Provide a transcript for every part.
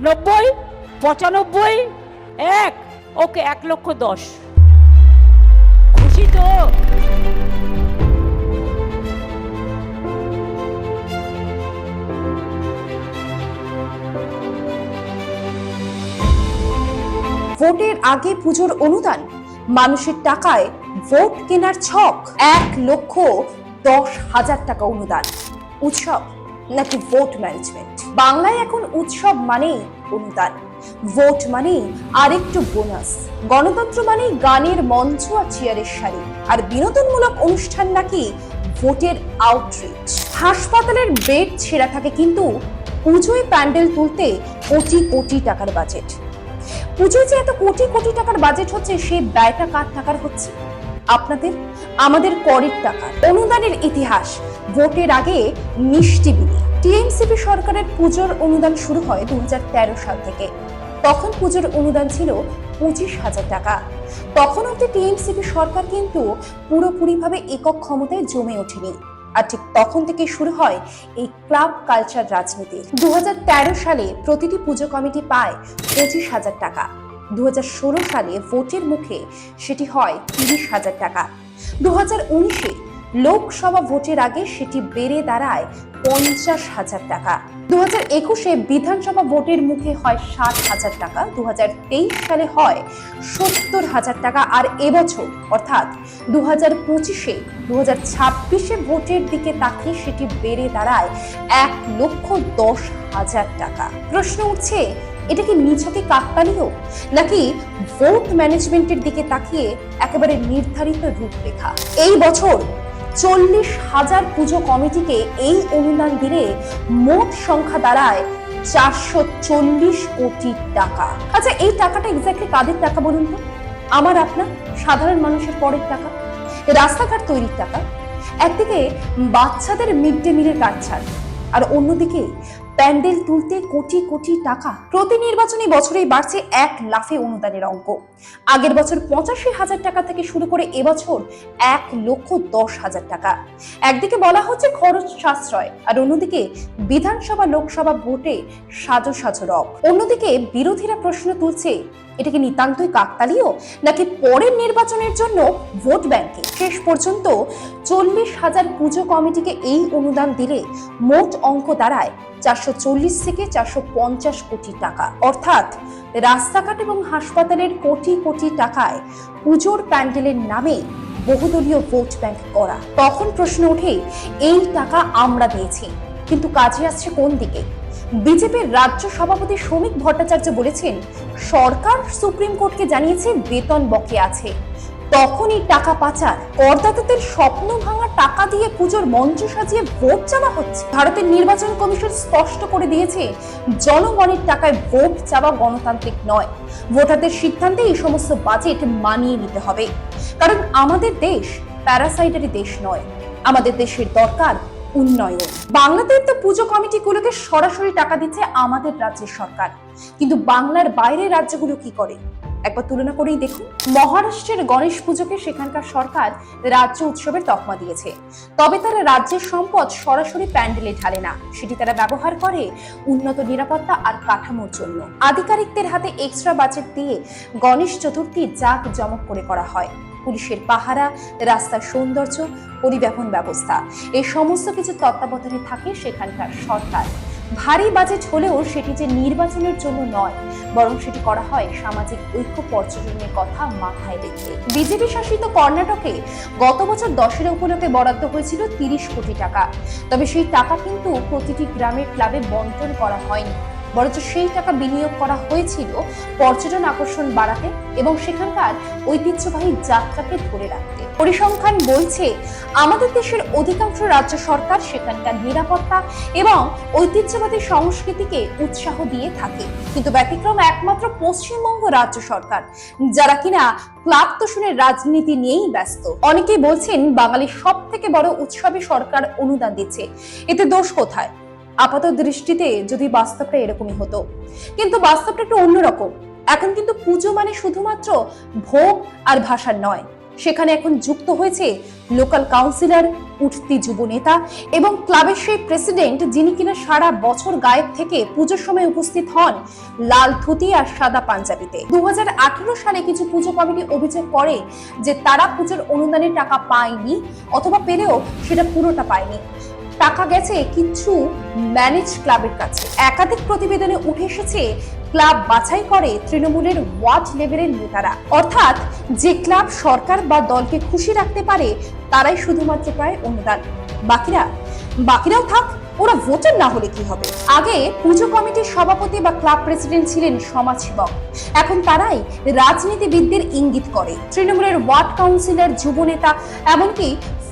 নব্বই, পঁচানব্বই, এক। ওকে, এক লক্ষ দশ। খুশি তো? ভোটের আগে পুজোর অনুদান, মানুষের টাকায় ভোট কেনার ছক, এক লক্ষ দশ হাজার টাকা অনুদান। উৎসব নাকি ভোট ম্যানেজমেন্ট? বাংলায় এখন উৎসব মানেই অনুদান। ভোট মানেই আরেকটু বোনাস। গণতন্ত্র মানেই গানের মঞ্চ আর চেয়ারের সারি। আর বিনোদনমূলক অনুষ্ঠান নাকি ভোটের আউটরিচ হাসপাতালের বেড ছেঁড়া থাকে কিন্তু পুজোয় প্যান্ডেল তুলতে কোটি কোটি টাকার বাজেট পুজোয় যে এত কোটি কোটি টাকার বাজেট হচ্ছে সেই ব্যয়টা কার টাকার হচ্ছে? আপনাদের, আমাদের করের টাকা অনুদানের ইতিহাস, ভোটের আগে মিষ্টি বিলি। টিএমসিপি সরকারের পুজোর অনুদান শুরু হয় দুহাজার তেরো সাল থেকে। তখন পুজোর অনুদান ছিল পঁচিশ হাজার টাকা। তখন অব্দি টিএমসিপি সরকার কিন্তু পুরোপুরিভাবে একক ক্ষমতায় জমে ওঠেনি। আর ঠিক তখন থেকে শুরু হয় এই ক্লাব কালচার রাজনীতি। দু হাজার তেরো সালে প্রতিটি পুজো কমিটি পায় পঁচিশ হাজার টাকা। দু হাজার ষোলো সালে ভোটের মুখে সেটি হয় তিরিশ হাজার টাকা। দু উনিশে লোকসভা ভোটের আগে সেটি বেড়ে দাঁড়ায় পঞ্চাশ হাজার টাকা। দু হাজার একুশে বিধানসভা ভোটের মুখে হয় ষাট হাজার টাকা দু হাজার তেইশ সালে হয় সত্তর হাজার টাকা, আর এবছর, অর্থাৎ দু হাজার পঁচিশে দু হাজার ছাব্বিশে ভোটের দিকে তাকিয়ে সেটি বেড়ে দাঁড়ায় এক লক্ষ দশ হাজার টাকা। প্রশ্ন উঠছে, এটা কি নিছকে কাকতালীয়? নাকি ভোট ম্যানেজমেন্টের দিকে তাকিয়ে একেবারে নির্ধারিত রূপরেখা? এই বছর চল্লিশ হাজার পুজো কমিটিকে এই অনুদান দিলে মোট সংখ্যা দাঁড়ায় চারশো চল্লিশ কোটি টাকা। আচ্ছা এই টাকাটা এক্স্যাক্টলি কাদের টাকা বলুন তো? আমার, আপনার, সাধারণ মানুষের পরের টাকা, রাস্তাঘাট তৈরির টাকা, একদিকে বাচ্চাদের মিড ডে মিলের কাজ ছাড়, আর অন্যদিকে প্যান্ডেল তুলতে কোটি কোটি টাকা। প্রতি নির্বাচনী বছরেই বাড়ছে এক লাফে অনুদানের অঙ্ক। আগের বছর পঁচাশি হাজার টাকা থেকে শুরু করে এবছর এক লক্ষ দশ হাজার টাকা। একদিকে বলা হচ্ছে খরচ সাশ্রয়, আর অন্যদিকে বিধানসভা, লোকসভা ভোটে সাজো সাজো রব। অন্যদিকে বিরোধীরা প্রশ্ন তুলছে এটা কি নিতান্তই কাকতালীয়? নাকি পরের নির্বাচনের জন্য ভোট ব্যাংকে শেষ পর্যন্ত চল্লিশ হাজার পুজো কমিটিকে এই অনুদান দিলে মোট অঙ্ক দাঁড়ায় চারশো চল্লিশ থেকে চারশো পঞ্চাশ কোটি টাকা। অর্থাৎ রাস্তাঘাট এবং হাসপাতালের কোটি কোটি টাকায় পুজোর প্যান্ডেলের নামে বহুদলীয় ভোট ব্যাংক করা। তখন প্রশ্ন ওঠে, এই টাকা আমরা দিয়েছি, কিন্তু কাজে আসছে কোন দিকে? বিজেপির রাজ্য সভাপতি শ্রমিক ভট্টাচার্য বলেছেন, সরকার সুপ্রিম কোর্টকে জানিয়েছে বেতন বকে আছে। তখনই টাকা পাচার, করদাতাদের স্বপ্ন ভাঙা টাকা দিয়ে পুজোর মঞ্চ সাজিয়ে ভোট চাওয়া হচ্ছে। ভারতের নির্বাচন কমিশন স্পষ্ট করে দিয়েছে, জনগণের টাকায় ভোট চাওয়া গণতান্ত্রিক নয়। ভোটারদের সিদ্ধান্তে এই সমস্ত বাজেট মানিয়ে নিতে হবে। কারণ আমাদের দেশ প্যারাসাইডারি দেশ নয়। আমাদের দেশের দরকার উন্নয়ন। বাংলাদেশ তো পুজো কমিটিগুলোকে সরাসরি টাকা দিচ্ছে আমাদের রাজ্যের সরকার। কিন্তু বাংলার বাইরের রাজ্যগুলো কি করে? একবার তুলনা করেই দেখুন, মহারাষ্ট্রের গণেশ পুজোকে সেখানকার সরকার রাজ্য উৎসবের তকমা দিয়েছে। তবে তারা রাজ্যের সম্পদ সরাসরি প্যান্ডেলে ঢালে না। সেটি তারা ব্যবহার করে উন্নত নিরাপত্তা আর কাঠামোর জন্য। আধিকারিকদের হাতে এক্সট্রা বাজেট দিয়ে গণেশ চতুর্থী জাক জমক করে করা হয়। পুলিশের পাহারা, রাস্তার সৌন্দর্য, পরিবহন ব্যবস্থা। এই সমস্ত কিছু তত্ত্বাবধানে থাকে সেখানকার সরকার। ভারী বাজেট হলেও সেটি যে নির্বাচনের জন্য নয়, বরং সেটি করা হয় সামাজিক ঐক্য পর্যটনের কথা মাথায় রেখে। বিজেপি শাসিত কর্ণাটকে গত বছর দশের উপলক্ষে বরাদ্দ হয়েছিল তিরিশ কোটি টাকা। তবে সেই টাকা কিন্তু প্রতিটি গ্রামের ক্লাবে বন্টন করা হয়নি। বরঞ্চ সেই টাকা বিনিয়োগ করা হয়েছিল পর্যটন আকর্ষণ বাড়াতে এবং সেখানকার ঐতিহ্যবাহী যাত্রাকে ধরে রাখতে। পরিসংখ্যান বলছে, আমাদের দেশের অধিকাংশ রাজ্য সরকার সেখানকার নিরাপত্তা এবং ঐতিহ্যবাদী সংস্কৃতিকে উৎসাহ দিয়ে থাকে। কিন্তু ব্যতিক্রম একমাত্র পশ্চিমবঙ্গ রাজ্য সরকার, যারা কিনা ক্লাব তোষণের রাজনীতি নিয়েই ব্যস্ত। অনেকেই বলছেন, বাঙালির সব থেকে বড় উৎসবে সরকার অনুদান দিচ্ছে। এতে দোষ কোথায়? আপাত দৃষ্টিতে যদি বাস্তবটা এরকমই হতো। কিন্তু বাস্তবটা একটু অন্যরকম। এখন কিন্তু পুজো মানে শুধুমাত্র ভোগ আর ভাষার নয়। সেখানে এখন যুক্ত হয়েছে লোকাল কাউন্সিলর, উঠতি যুব নেতা এবং ক্লাবের সেই প্রেসিডেন্ট যিনি কিনা সারা বছর গায়েব থেকে পুজোর সময় উপস্থিত হন লাল ধুতি আর সাদা পাঞ্জাবিতে। দু হাজার আঠেরো সালে কিছু পুজো কমিটি অভিযোগ করে যে তারা পুজোর অনুদানের টাকা পায়নি অথবা পেলেও সেটা পুরোটা পায়নি। টাকা গেছে কিছু ম্যানেজ ক্লাবের কাছে। একাধিক প্রতিবেদনে উঠে এসেছে, ক্লাব বাছাই করে তৃণমূলের ওয়ার্ড লেভেলের নেতারা। অর্থাৎ যে ক্লাব সরকার বা দলকে খুশি রাখতে পারে, তারাই শুধুমাত্র পায় অনুদান। বাকিরা, বাকিরাও থাক, ওরা ভোটার না হলে কি হবে? আগে পুজো কমিটির সভাপতি বা ক্লাব প্রেসিডেন্ট ছিলেন সমাজসেবক এখন তারাই রাজনীতিবিদদের ইঙ্গিত করে। তৃণমূলের ওয়ার্ড কাউন্সিলর, যুব নেতা, এমনকি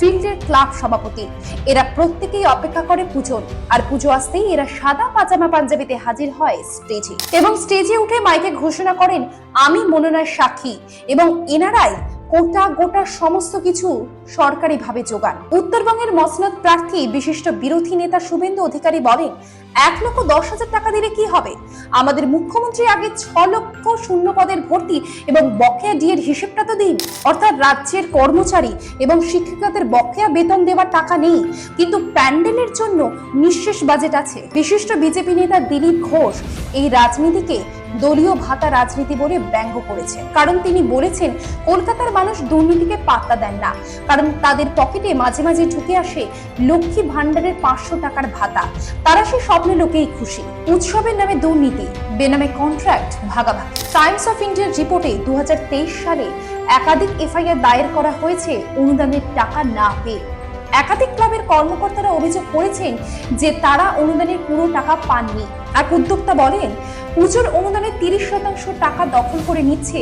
ফিল্ডের ক্লাব সভাপতি। এরা প্রত্যেকেই অপেক্ষা করে পুজোর। আর পুজো আসতেই এরা সাদা পাজামা পাঞ্জাবিতে হাজির হয় স্টেজে। এবং স্টেজে উঠে মাইকে ঘোষণা করেন, আমি মনোনয় সাক্ষী। এবং এনারাই কোটা গোটা সমস্ত কিছু সরকারিভাবে যোগান। উত্তরবঙ্গের মসনদ প্রার্থী বিশিষ্ট বিরোধী নেতা শুভেন্দু অধিকারী বলেন এক লক্ষ দশ হাজার টাকা দিলে কি হবে? আমাদের মুখ্যমন্ত্রী আগে ছ লক্ষ শূন্য পদের ভর্তি এবং বকেয়া ডিএর হিসেবটা তো দিন। অর্থাৎ রাজ্যের কর্মচারী এবং শিক্ষিকাদের বকেয়া বেতন দেওয়ার টাকা নেই। কিন্তু প্যান্ডেলের জন্য নিঃশেষ বাজেট আছে। বিশিষ্ট বিজেপি নেতা দিলীপ ঘোষ এই রাজনীতিকে দলীয় ভাতা রাজনীতি বলে ব্যঙ্গ করেছেন। কারণ তিনি বলেছেন, কলকাতার মানুষ দুর্নীতিকে পাত্তা দেন না। কারণ তাদের পকেটে মাঝে মাঝে ঢুকে আসে লক্ষ্মী ভান্ডারের পাঁচশো টাকার ভাতা। তারা সে স্বপ্নে লোকেই খুশি। উৎসবের নামে দুর্নীতি, বেনামে কন্ট্রাক্ট ভাগাভাগি। টাইমস অফ ইন্ডিয়ার রিপোর্টে দু হাজার তেইশ সালে একাধিক এফআইআর দায়ের করা হয়েছে অনুদানের টাকা না পেয়ে। একাধিক ক্লাবের কর্মকর্তারা অভিযোগ করেছেন যে তারা অনুদানের পুরো টাকা পাননি। এক উদ্যোক্তা বলেন, পুজোর অনুদানের তিরিশ শতাংশ টাকা দখল করে নিচ্ছে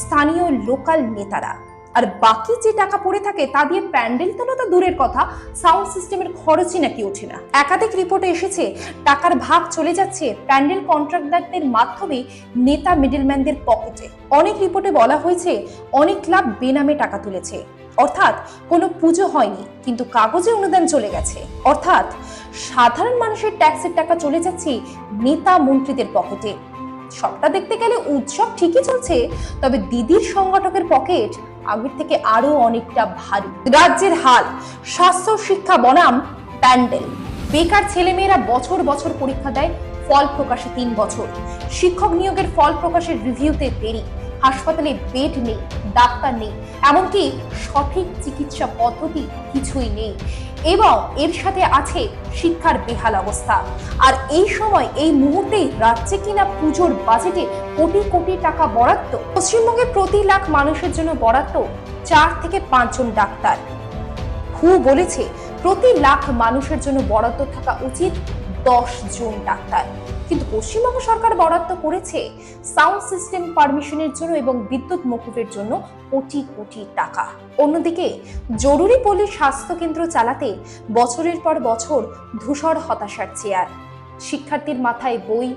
স্থানীয় লোকাল নেতারা। আর বাকি যে টাকা পড়ে থাকে তা দিয়ে প্যান্ডেল তোলা তো দূরের কথা, সাউন্ড সিস্টেমের খরচই নাকি ওঠে না। একাধিক রিপোর্টে এসেছে, টাকার ভাগ চলে যাচ্ছে প্যান্ডেল কন্ট্রাক্টরদের মাধ্যমে নেতা মিডলম্যানদের পকেটে। অনেক রিপোর্টে বলা হয়েছে, অনেক ক্লাব বেনামে টাকা তুলেছে। অর্থাৎ কোনো পুজো হয়নি, কিন্তু কাগজে অনুদান চলে গেছে। অর্থাৎ সাধারণ মানুষের ট্যাক্সের টাকা চলে যাচ্ছে নেতা মন্ত্রীদের পকেটে। সবটা দেখতে গেলে উৎসব ঠিকই চলছে, তবে দিদির সংগঠকের পকেট আগের থেকে আরও অনেকটা ভারী। রাজ্যের হাল, স্বাস্থ্য শিক্ষা বনাম প্যান্ডেল। বেকার ছেলেমেয়েরা বছর বছর পরীক্ষা দেয়, ফল প্রকাশে তিন বছর। শিক্ষক নিয়োগের ফল প্রকাশের রিভিউতে দেরি। হাসপাতালে বেড নেই, ডাক্তার নেই, এমনকি সঠিক চিকিৎসা পদ্ধতি কিছুই নেই। এবং এর সাথে আছে শিক্ষার বেহাল অবস্থা। আর এই সময়, এই মুহূর্তেই রাজ্যে কিনা পুজোর বাজেটে কোটি কোটি টাকা বরাদ্দ, পশ্চিমবঙ্গে প্রতি লাখ মানুষের জন্য বরাদ্দ চার থেকে পাঁচজন ডাক্তার। হু বলেছে, প্রতি লাখ মানুষের জন্য বরাদ্দ থাকা উচিত দশ জন ডাক্তার। কিন্তু পশ্চিমবঙ্গ সরকার বরাদ্দ করেছে সাউন্ড সিস্টেম পারমিশনের জন্য এবং বিদ্যুৎ মকুবের জন্য কোটি কোটি টাকা। অন্যদিকে, জরুরি পল্লী স্বাস্থ্য কেন্দ্র চালাতে বছরের পর বছর ধূসর হতাশার চেয়ার। শিক্ষার্থীর মাথায় বই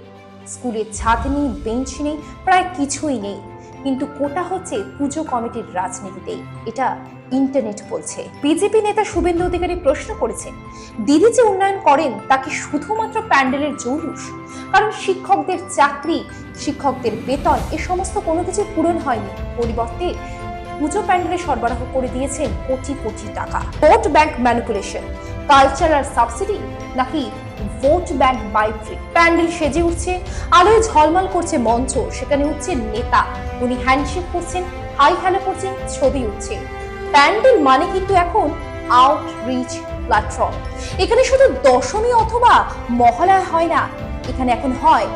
স্কুলে ছাদ নেই, বেঞ্চ নেই, প্রায় কিছুই নেই। কিন্তু কোটা হচ্ছে পুজো কমিটির রাজনীতিতে এটা ইন্টারনেট বলছে। বিজেপি নেতা শুভেন্দু অধিকারী প্রশ্ন করেছেন, দিদি যে উন্নয়ন করেন, তা কি শুধুমাত্র প্যান্ডেলের জৌলুস? কারণ শিক্ষকদের চাকরি, শিক্ষকদের বেতন, এ সমস্ত কোনো কিছু পূরণ হয়নি। পরিবর্তে পুজো প্যান্ডেলে সরবরাহ করে দিয়েছেন কোটি কোটি টাকা। Vote bank manipulation, cultural subsidy নাকি ভোট ব্যাংক বাইফ্রি প্যান্ডেল সেজে উঠছে, আলোয় ঝলমল করছে মঞ্চ, সেখানে উঠছে নেতা। উনি হ্যান্ডশেক করছেন হাই হ্যালো করছেন, ছবি উঠছে। প্যান্ডেল মানে কিন্তু এখন আউটরিচ প্ল্যাটফর্ম এখানে শুধু দশমী অথবা মহালয়া হয় না, এখানে এখন হয়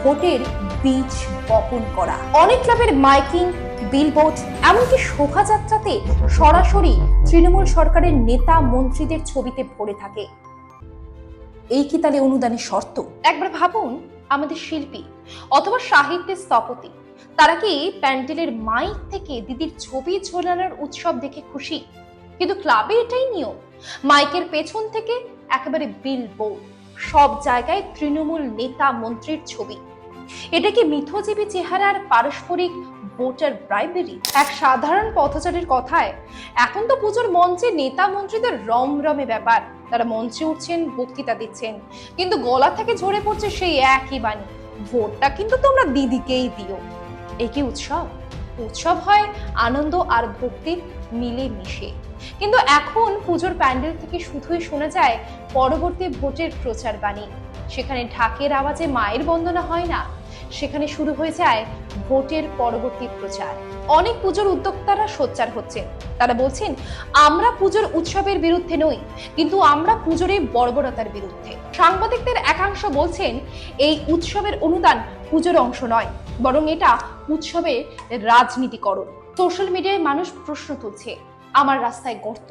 ভোটের বীজ বপন করা। অনেক ক্লাবের মাইকিং বিলবোর্ড এমনকি শোভাযাত্রাতে সরাসরি তৃণমূল সরকারের নেতা মন্ত্রীদের ছবিতে ভরে থাকে। এই কি তাহলে অনুদানের শর্ত? একবার ভাবুন, আমাদের শিল্পী অথবা সাহিত্যের স্থপতি তারা কি প্যান্ডেলের মাইক থেকে দিদির ছবি ঝোলানোর উৎসব দেখে খুশি? কিন্তু ক্লাবে এটাই নিয়ম। মাইকের পেছন থেকে একেবারে বিল বোর্ড সব জায়গায় তৃণমূল নেতা মন্ত্রীর ছবি। এটা কি মিথজীবী চেহারার পারস্পরিক ভোটার ব্রাইবেরি? এক সাধারণ পথচারীর কথায়, এখন তো পুজোর মঞ্চে নেতা মন্ত্রীদের রমরমে ব্যাপার। তারা মঞ্চে উঠছেন, বক্তৃতা দিচ্ছেন। কিন্তু গলা থেকে ঝরে পড়ছে সেই একই বাণী, ভোটটা কিন্তু তোমরা দিদিকেই দিও। এ কি উৎসব? উৎসব হয় আনন্দ আর ভক্তির মিলে মিশে কিন্তু এখন পুজোর প্যান্ডেল থেকে শুধুই শোনা যায় পরবর্তী ভোটের প্রচার বাণী। সেখানে ঢাকের আওয়াজে মায়ের বন্দনা হয় না। সেখানে শুরু হয়ে যায় ভোটের পরবর্তী প্রচার। অনেক পুজোর উদ্যোক্তারা সোচ্চার হচ্ছেন। তারা বলছেন, আমরা পুজোর উৎসবের বিরুদ্ধে নই, কিন্তু আমরা পুজোর এই বর্বরতার বিরুদ্ধে। সাংবাদিকদের একাংশ বলছেন, এই উৎসবের অনুদান পুজোর অংশ নয়। বরং এটা উৎসবের রাজনীতিকরণ। সোশ্যাল মিডিয়ায় মানুষ প্রশ্ন তুলছে, আমার রাস্তায় গর্ত,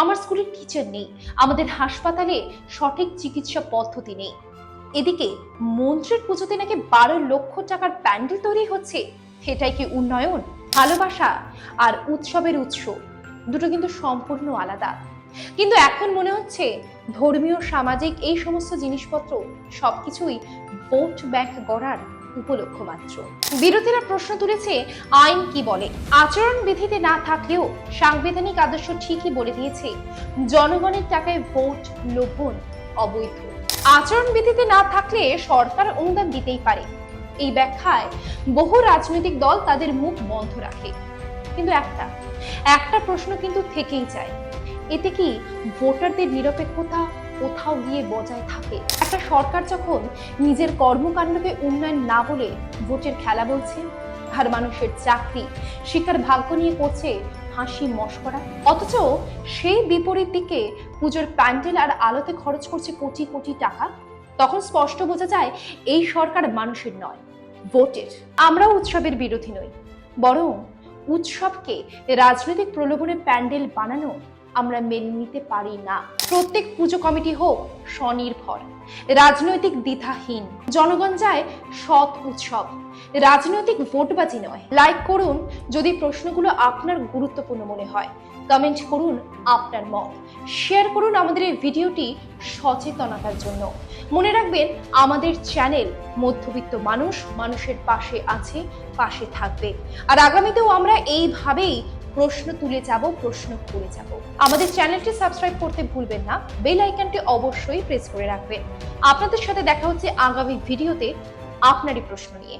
আমার স্কুলে টিচার নেই, আমাদের হাসপাতালে সঠিক চিকিৎসা পদ্ধতি নেই। এদিকে মন্ত্রীর পুজোতে নাকি বারো লক্ষ টাকার প্যান্ডেল তৈরি হচ্ছে, সেটাই কি উন্নয়ন, ভালোবাসা আর উৎসবের উৎস, দুটো কিন্তু সম্পূর্ণ আলাদা। কিন্তু এখন মনে হচ্ছে ধর্মীয়, সামাজিক এই সমস্ত জিনিসপত্র সবকিছুই ভোট ব্যাংক গড়ার উপলক্ষ মাত্র। বিরোধীরা প্রশ্ন তুলেছে, আইন কি বলে? আচরণ বিধিতে না থাকলেও সাংবিধানিক আদর্শ ঠিকই বলে দিয়েছে। জনগণের টাকায় ভোট লোভন অবৈধ। আচরণ বিধিতে না থাকলে সরকার অনুদান দিতেই পারে। এই ব্যাখ্যায় বহু রাজনৈতিক দল তাদের মুখ বন্ধ রাখে। কিন্তু একটা একটা প্রশ্ন কিন্তু থেকেই যায়। এতে কি ভোটারদের নিরপেক্ষতা কোথাও গিয়ে বজায় থাকে। একটা সরকার যখন নিজের কর্মকাণ্ডকে উন্নয়ন না বলে ভোটের খেলা বলছে, আর মানুষের চাকরি, শিক্ষার ভাগ্য নিয়ে করছে হাসি মস্করা। অথচ সেই বিপরীত দিকে পুজোর প্যান্ডেল আর আলোতে খরচ করছে কোটি কোটি টাকা। তখন স্পষ্ট বোঝা যায়, এই সরকার মানুষের নয়, ভোটের। আমরাও উৎসবের বিরোধী নই, বরং উৎসবকে রাজনৈতিক প্রলোভনে প্যান্ডেল বানানো আমরা মেনে নিতে পারি না। প্রত্যেক পুজো কমিটি হোক স্বনির্ভর, রাজনৈতিক দ্বিধাহীন। জনগণ যায় সৎ উৎসব। রাজনৈতিক ভোটবাজি নয়। লাইক করুন যদি প্রশ্নগুলো আপনার গুরুত্বপূর্ণ মনে হয়। কমেন্ট করুন আপনার মত। শেয়ার করুন আমাদের এই ভিডিওটি সচেতনতার জন্য। মনে রাখবেন, আমাদের চ্যানেল মধ্যবিত্ত মানুষ, মানুষের পাশে আছে, পাশে থাকবে। আর আগামীতেও আমরা এইভাবেই প্রশ্ন তুলে যাব, প্রশ্ন করে যাব। আমাদের চ্যানেলটি সাবস্ক্রাইব করতে ভুলবেন না। বেল আইকনটি অবশ্যই প্রেস করে রাখবেন। আপনাদের সাথে দেখা হচ্ছে আগামী ভিডিওতে আপনারই প্রশ্ন নিয়ে।